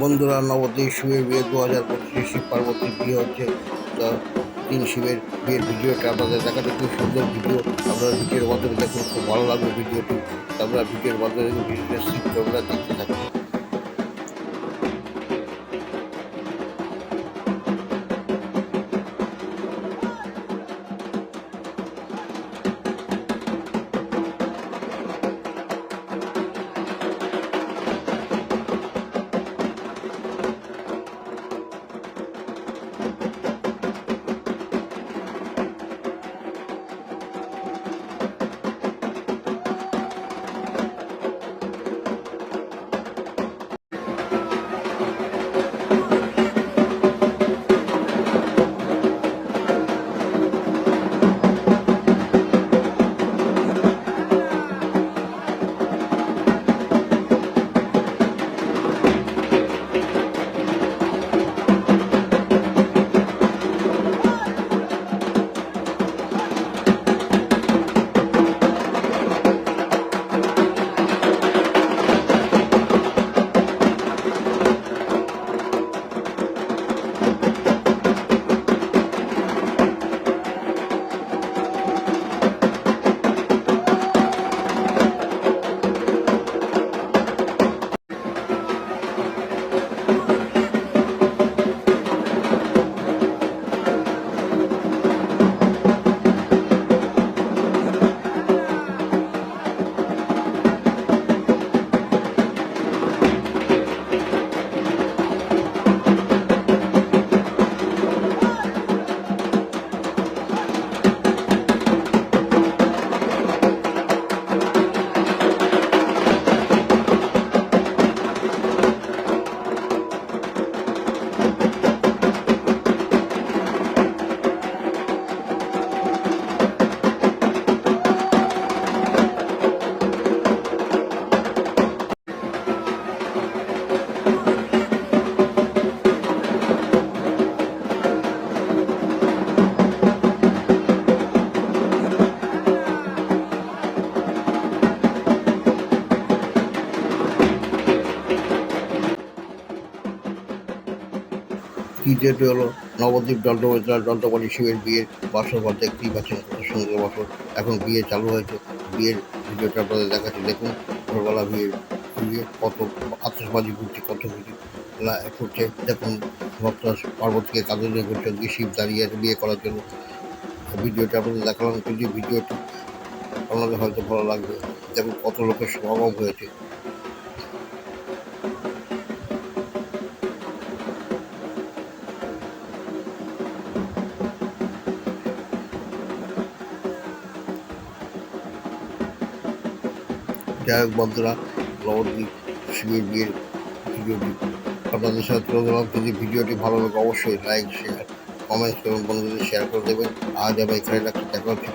বন্ধুরা, নবদ্বীপ শিবের বিয়ে, দু হাজার পঁচিশে শিব পার্বতীর বিয়ে হচ্ছে। তিন শিবের বিয়ের ভিডিওটা আপনাদের দেখাতে খুব সুন্দর ভিডিও। আপনারা ভিডিওর মাধ্যমে দেখুন, খুব ভালো লাগবে ভিডিওটি। আপনারা ভিডিওর মাধ্যমে ভিডিওটা শিব আমরা দেখতে থাকুন তৃতীয়টি হলো নবদ্বীপ দণ্ডপরিচার দণ্ডপরি শিবের বিয়ের বাসর ঘর দেখতেই পাচ্ছেন কত সুন্দর বাসর এখন বিয়ে চালু হয়েছে। বিয়ের ভিডিওটা আপনাদের দেখাচ্ছি। দেখুন, ভোরবেলা বিয়ের বিয়ে, কত আতসবাজি ঘুরছে কত না করছে দেখুন, ভক্তরা পার্বতীকে কাঁদে নিয়ে ঘুরছে শিব দাঁড়িয়ে আছে বিয়ে করার জন্য। ভিডিওটা আপনাদের দেখালাম। কিন্তু ভিডিওটি আপনাদের হয়তো ভালো লাগবে। দেখুন, কত লোকের সমাগম হয়েছে। যাই হোক বন্ধুরা, নবদ্বীপ শিবের বিয়ের ভিডিওটি আপনাদের সাথে তুলে ধরলাম যদি ভিডিওটি ভালো লাগে অবশ্যই লাইক শেয়ার কমেন্টস এবং বন্ধুদের শেয়ার করে দেবেন। আজ আমি এখানে রাখছি। দেখা হচ্ছে।